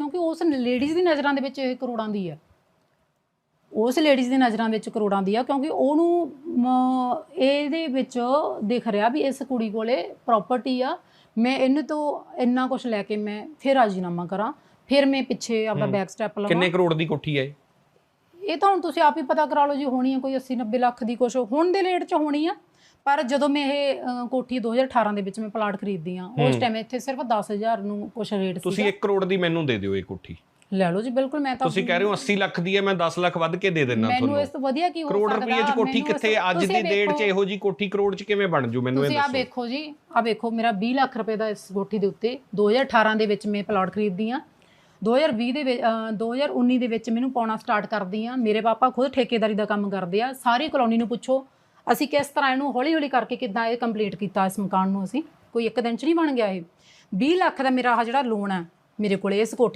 ਕਿਉਂਕਿ ਉਸ ਲੇਡੀਜ਼ ਦੀ ਨਜ਼ਰਾਂ ਦੇ ਵਿੱਚ ਇਹ ਕਰੋੜਾਂ ਦੀ ਹੈ ਉਸ ਲੇਡੀਜ਼ ਦੀ ਨਜ਼ਰਾਂ ਵਿੱਚ ਕਰੋੜਾਂ ਦੀ ਆ ਕਿਉਂਕਿ ਉਹਨੂੰ ਇਹਦੇ ਵਿੱਚ ਦਿਖ ਰਿਹਾ ਵੀ ਇਸ ਕੁੜੀ ਕੋਲੇ ਪ੍ਰਾਪਰਟੀ ਆ ਮੈਂ ਇਹਨੂੰ ਤੋਂ ਇੰਨਾ ਕੁਝ ਲੈ ਕੇ ਮੈਂ ਫਿਰ ਰਾਜੀਨਾਮਾ ਕਰਾਂ ਫਿਰ ਮੈਂ ਪਿੱਛੇ ਆਪਦਾ ਹੂੰ। ਬੈਕ ਸਟੈਪ ਲਵਾਂ ਕਿੰਨੇ ਕਰੋੜ ਦੀ ਕੋਠੀ ਹੈ ਇਹ? ਤਾਂ ਹੁਣ ਤੁਸੀਂ ਆਪ ਹੀ ਪਤਾ ਕਰਾ ਲਓ ਜੀ ਹੋਣੀ ਆ ਕੋਈ 80 90 ਲੱਖ ਦੀ ਕੁਛ ਹੁਣ ਦੇ ਰੇਟ 'ਚ ਹੋਣੀ ਆ ਪਰ ਜਦੋਂ ਮੈਂ ਇਹ ਅ, ਕੋਠੀ 2018 ਦੇ ਵਿੱਚ ਮੈਂ ਪਲਾਟ ਖਰੀਦਦੀ ਆ ਉਸ। ਟਾਈਮ ਇੱਥੇ ਸਿਰਫ 10000 ਨੂੰ ਕੁਛ ਰੇਟ ਸੀ ਤੁਸੀਂ 1 ਕਰੋੜ ਦੀ ਮੈਨੂੰ ਦੇ ਦਿਓ ਇਹ ਕੋਠੀ। ਲੈ ਲਓ ਜੀ ਬਿਲਕੁਲ ਮੈਂ ਤਾਂ ਤੁਸੀਂ ਕਹਿ ਰਹੇ ਹੋ 80 ਲੱਖ ਦੀ ਹੈ ਮੈਂ 10 ਲੱਖ ਵੱਧ ਕੇ ਦੇ ਦਿੰਦਾ ਮੈਨੂੰ ਤੁਹਾਨੂੰ। ਇਸ ਤੋਂ ਵਧੀਆ ਕੀ ਹੋ ਕਰੋੜ ਸਕਦਾ? ਰੁਪਏ ਚ ਕੋਠੀ ਮੈਨੂੰ ਇਸ- ਕਿੱਥੇ ਅੱਜ ਤੁਸੀਂ ਦੀ ਡੇਟ 'ਚ ਵੇਖੋ- ਇਹੋ ਜੀ ਕੋਠੀ ਕਰੋੜ 'ਚ ਕਿਵੇਂ ਬਣ ਜੂ ਮੈਨੂੰ ਇਹ ਤੁਸੀਂ ਆ ਦੱਸੋ। ਵੇਖੋ ਜੀ ਆ ਵੇਖੋ ਮੇਰਾ 20 ਲੱਖ ਰੁਪਏ ਦਾ ਇਸ ਕੋਠੀ ਦੇ ਉੱਤੇ 2018 ਦੇ ਵਿੱਚ ਮੈਂ ਪਲਾਟ ਖਰੀਦਦੀ ਆ 2020 ਦੇ ਵਿੱਚ ਅ, 2019 ਦੇ ਵਿੱਚ ਮੈਨੂੰ ਪਾਉਣਾ ਸਟਾਰਟ ਕਰਦੀ ਆ ਮੇਰੇ ਪਾਪਾ ਖੁਦ ਠੇਕੇਦਾਰੀ ਦਾ ਕੰਮ ਕਰਦੇ ਆ। ਸਾਰੀ ਕਲੋਨੀ ਨੂੰ ਪੁੱਛੋ ਅਸੀਂ ਕਿਸ ਤਰ੍ਹਾਂ ਇਹਨੂੰ ਹੌਲੀ ਹੌਲੀ ਕਰਕੇ ਕਿੱਦਾਂ ਇਹ ਕੰਪਲੀਟ ਕੀਤਾ ਇਸ ਮਕਾਨ ਨੂੰ ਅਸੀਂ? ਕੋਈ ਇੱਕ ਦਿਨ ਚ ਨਹੀਂ ਬਣ ਗਿਆ ਇਹ? 20 ਲੱਖ ਦਾ ਮੇਰਾ ਆਹ ਜਿਹੜਾ ਲੋਨ ਹੈ, ਮੇਰੇ ਕੋਲ ਇਸ ਕੋਠੀ